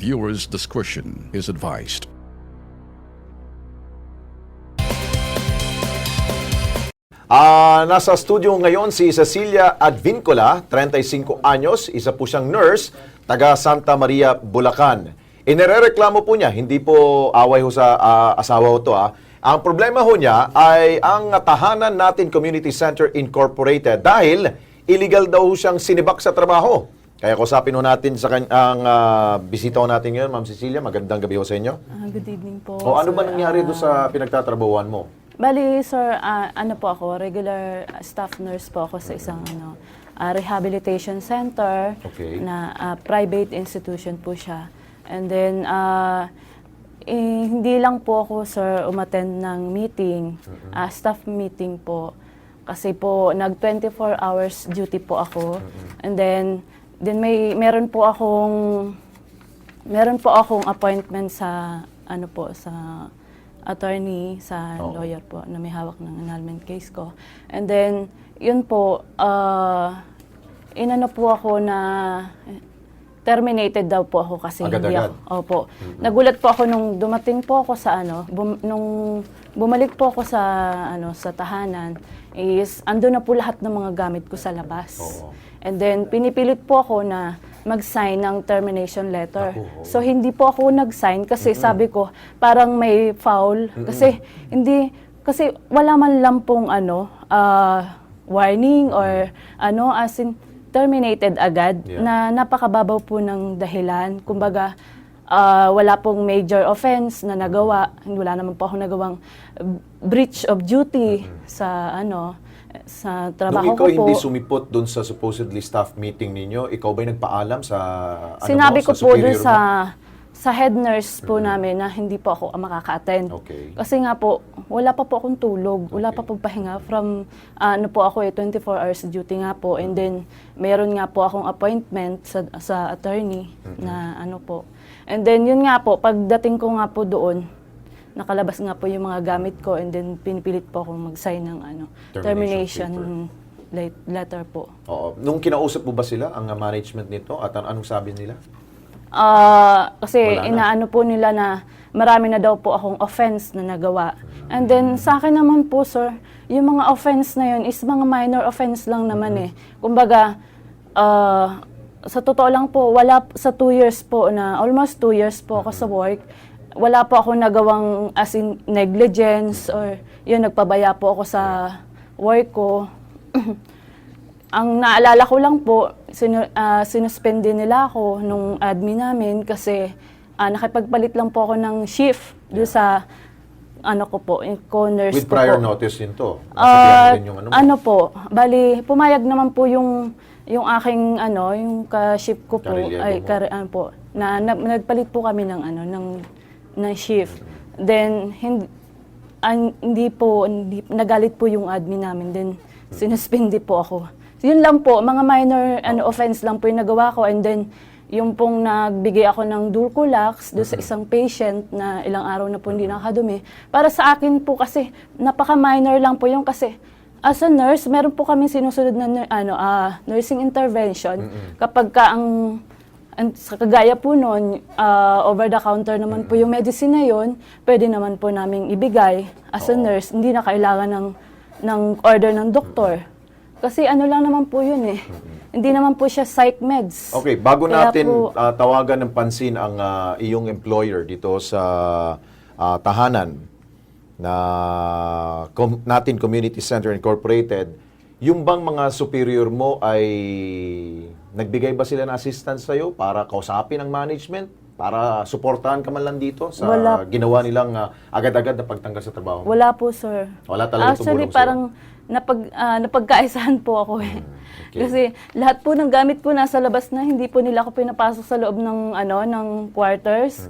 Viewers' discretion is advised. Ah, nasa studio ngayon si Cecilia Advincola, 35 anyos, isa po siyang nurse, taga Santa Maria, Bulacan. Inirereklamo po niya, hindi po away ho sa ah, asawa ho to ah. Ang problema ho niya ay ang tahanan natin Community Center Incorporated dahil illegal daw ho siyang sinibak sa trabaho. Kaya kusapin ho natin sa kan- ang ah, bisita ho natin ngayon, Ma'am Cecilia. Magandang gabi ho sa inyo. Ah, good evening po. O ano ba sir. nangyari Ah, doon sa pinagtatrabahuan mo? Bali, sir, ah, ano po ako, regular staff nurse po ako sa isang ano, ah, rehabilitation center Okay. na ah, private institution po siya. And then, ah, eh, hindi lang po ako, sir, umattend ng meeting, ah, staff meeting po. Kasi po, nag 24 hours duty po ako. And then, then may meron po akong meron po akong appointment sa ano po sa attorney sa Oo. lawyer po na may hawak ng annulment case ko. And then yun po uh, inano po ako na terminated daw po ako kasi hindi Agad-agad? ako. Opo. Nagulat po ako nung dumating po ako sa ano, bum, nung bumalik po ako sa ano sa tahanan is ando na po lahat ng mga gamit ko sa labas. Oo. And then pinipilit po ako na mag-sign ng termination letter. Ako, oo. So hindi po ako nag-sign kasi sabi ko parang may foul kasi hindi kasi wala man lang pong ano ah, warning or ano as in terminated agad Yeah. na napakababaw po ng dahilan. Kumbaga ah, wala pong major offense na nagawa. Wala naman po ako nagawang breach of duty sa ano sa trabaho Nung ikaw ko po. hindi sumipot doon sa supposedly staff meeting ninyo, ikaw ba'y nagpaalam sa ano Sinabi mo, ko sa po superior sa? Mm-hmm. sa head nurse po namin na hindi po ako makaka-attend. Okay. Kasi nga po, wala pa po akong tulog, wala pa po pahinga from ah, ano po ako eh 24 hours duty nga po and then meron nga po akong appointment sa sa attorney Mm-hmm. na ano po. And then yun nga po, pagdating ko nga po doon, nakalabas nga po yung mga gamit ko and then pinipilit po akong mag-sign ng ano Termination termination let- letter po. Oo. Nung kinausap mo ba sila, ang uh, management nito, at an- anong sabi nila? Ah, kasi Wala na. inaano po nila na marami na daw po akong offense na nagawa. And then sa akin naman po, sir, yung mga offense na yun is mga minor offense lang naman eh. Kumbaga, ah, sa totoo lang po, wala sa two years po na, almost two years po ako sa work, wala po ako nagawang as in negligence or yun, nagpabaya po ako sa work ko. Ang naalala ko lang po, sinu, ah, sinuspend din nila ako nung admin namin kasi ah, nakipagpalit lang po ako ng shift doon sa ano ko po, yung co-nurse With ko prior po. notice yun to. Nasabihan mo rin yung ano mo. ano po, bali, pumayag naman po yung yung aking ano, yung ka-shift ko po, Karelyebo ay mo. kar, ano po, na, na nagpalit po kami ng ano, ng ng shift. Then hindi an- hindi po hindi, nagalit po yung admin namin then sinuspindi po ako. Yun lang po, mga minor ano offense lang po yung nagawa ko and then yung pong nagbigay ako ng Dulcolax doon sa isang patient na ilang araw na po hindi nakadumi. Para sa akin po kasi napaka-minor lang po yung kasi as a nurse, meron po kami sinusunod na ano, ah, nursing intervention. Kapag ka ang ang sa kagaya po noon, ah, over the counter naman po yung medicine na yun, pwede naman po naming ibigay as a nurse, hindi na kailangan ng ng order ng doktor. Kasi ano lang naman po yun eh. Hindi naman po siya psych meds. Okay, bago Kaya natin po- ah, tawagan ng pansin ang ah, iyong employer dito sa ah, tahanan na com- natin Community Center Incorporated, yung bang mga superior mo ay nagbigay ba sila ng assistance sa'yo para kausapin ang management? Para suportahan ka man lang dito sa Wala. ginawa nilang ah, agad-agad na pagtanggal sa trabaho? Wala po, sir. Wala talagang Actually, tumulong sa'yo? parang napag, ah, napagkaisahan po ako eh. Hmm, okay. Kasi lahat po ng gamit po nasa labas na, hindi po nila ako pinapasok sa loob ng, ano, ng quarters.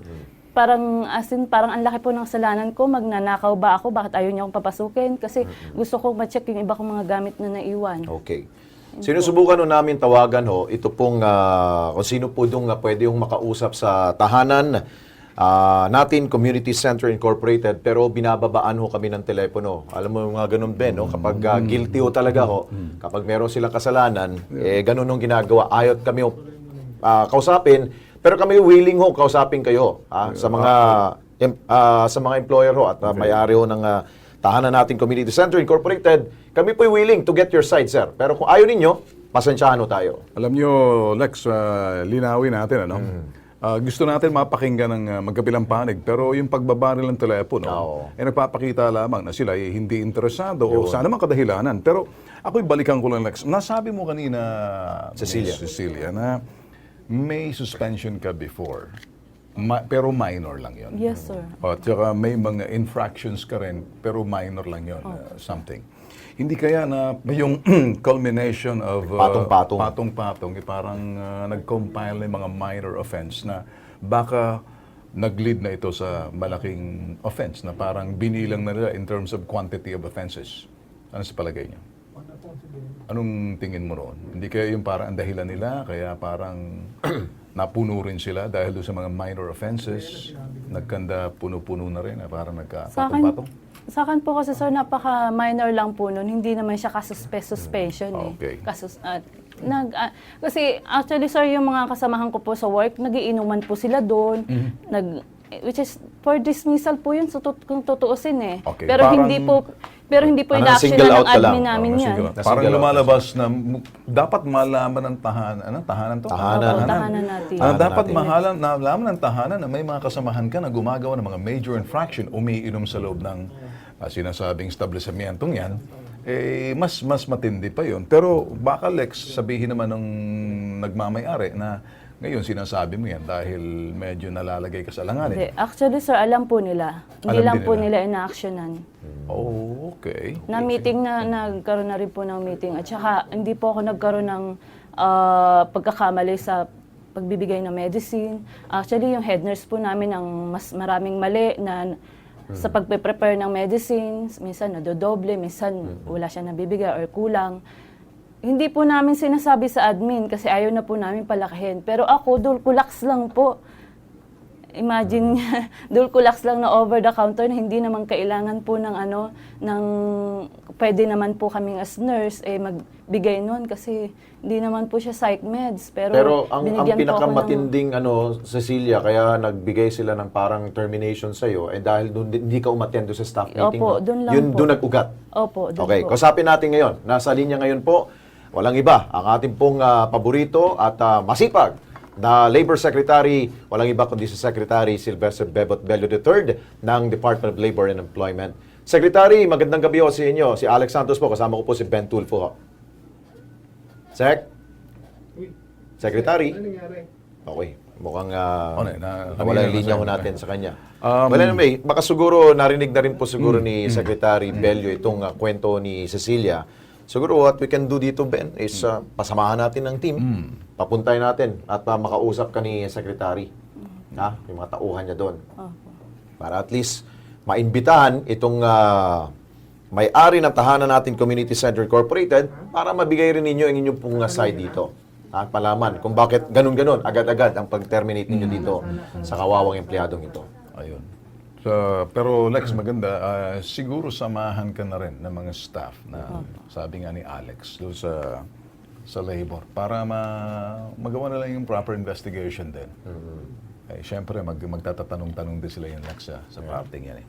Parang as in, parang ang laki po ng kasalanan ko, magnanakaw ba ako, bakit ayaw niya akong papasukin? Kasi gusto ko ma-check yung iba kong mga gamit na naiwan. Okay. Sinusubukan ho namin tawagan ho, ito pong ah, kung sino po dong uh, pwede yung makausap sa tahanan ah, natin, Community Center Incorporated, pero binababaan ho kami ng telepono. Alam mo yung mga ganun, Ben, no? kapag ah, guilty ho talaga ho, kapag meron silang kasalanan, eh, ganun yung ginagawa. Ayot kami ho, ah, kausapin, pero kami willing ho kausapin kayo ah, sa mga em- ah, sa mga employer ho at ah, may-ari ho ng ah, tahanan natin Community Center Incorporated, kami po'y willing to get your side, sir. Pero kung ayaw ninyo, pasensyahan ho tayo. Alam nyo, Lex, ah, linawin natin, ano? Mm. Ah, gusto natin mapakinggan ng ah, magkabilang panig, pero yung pagbabaril ng telepono, Oo. eh nagpapakita lamang na sila ay hindi interesado o sana man kadahilanan. Pero ako'y balikan ko lang, Lex. Nasabi mo kanina, Cecilia. Miss Cecilia, na may suspension ka before. Ma- pero minor lang yon. Yes, sir. At saka may mga infractions ka rin, pero minor lang yon, uh, something. Hindi kaya na yung culmination of uh, Patong-patong. patong-patong, eh, parang uh, nag-compile ng mga minor offense na baka nag-lead na ito sa malaking offense na parang binilang na nila in terms of quantity of offenses. Ano sa palagay niyo? Anong tingin mo roon? Hindi kaya yung parang ang dahilan nila, kaya parang napuno rin sila dahil doon sa mga minor offenses, nagkanda puno-puno na rin, parang nagkapatong-patong. sa akin po kasi sir, napaka-minor lang po nun. Hindi naman siya kasuspe-suspension eh. Okay. Kasus, at nag, ah, kasi actually sir, yung mga kasamahan ko po sa work, nagiinuman po sila doon. Mm-hmm. Nag, which is for dismissal po yun so, kung tutuusin eh. Okay, Pero parang- hindi po pero hindi po Parang ina-action single na out ng admin namin Oh, yan. Parang lumalabas na dapat malaman ng tahanan, ano, tahanan to? Tahanan. Oo, tahanan natin. Ah, Tahanan dapat mahalan, nalaman ng tahanan na may mga kasamahan ka na gumagawa ng mga major infraction, umiinom sa loob ng ah, sinasabing establishmentong yan, eh, mas mas matindi pa yon. Pero baka Lex, sabihin naman ng nagmamayari na ngayon sinasabi mo yan dahil medyo nalalagay ka sa langanin. Hindi. Actually sir, alam po nila. Hindi Alam lang din po nila. nila ina-actionan. Oh, okay. Na meeting na nagkaroon na rin po ng meeting at saka hindi po ako nagkaroon ng ah, pagkakamali sa pagbibigay ng medicine. Actually, yung head nurse po namin ang mas maraming mali na sa pagpe-prepare ng medicines, minsan nadodoble, minsan wala siya nabibigay or kulang. Hindi po namin sinasabi sa admin kasi ayaw na po namin palakihin. Pero ako, dulkulax lang po. Imagine niya, dulkulax lang na over the counter na hindi naman kailangan po ng ano, ng pwede naman po kaming as nurse eh magbigay nun kasi hindi naman po siya psych meds. Pero, Pero ang, ang ako ng- pinakamatinding ano, Cecilia, kaya nagbigay sila ng parang termination sa'yo, eh dahil dun, hindi ka umattend doon sa staff meeting. Opo, dun lang Yun, po. doon nag-ugat. Opo, doon Okay, po. kausapin natin ngayon. Nasa linya ngayon po, walang iba, ang ating pong ah, paborito at ah, masipag na Labor Secretary, walang iba kundi si Secretary Sylvester Bebot Bello III ng Department of Labor and Employment. Secretary, magandang gabi ho sa inyo. Si Alex Santos po, kasama ko po si Ben Tulfo. ho. Sec? Secretary? Okay. Mukhang uh, Ano, na- wala yung kanina linya nasabi. natin sa kanya. Um, well, anyway, baka siguro narinig na rin po siguro Mm. ni Secretary Bello itong uh, kwento ni Cecilia. Siguro what we can do dito, Ben, is uh, pasamahan natin ng team. Mm. Papuntay natin at uh, makausap ka ni Secretary. Ha? Yung mga tauhan niya doon. Para at least maimbitahan itong uh, may-ari ng tahanan natin Community Center Incorporated para mabigay rin ninyo ang inyong pong side dito. Ha? Palaman kung bakit ganun-ganon, agad-agad ang pag-terminate ninyo dito sa kawawang empleyadong ito. Ayun. So, pero Lex, maganda. ah, siguro samahan ka na rin ng mga staff na sabi nga ni Alex doon sa sa labor para ma magawa na lang yung proper investigation din. Eh, Siyempre, mag, magtatatanong-tanong din sila yung Lex sa, sa parting yan eh.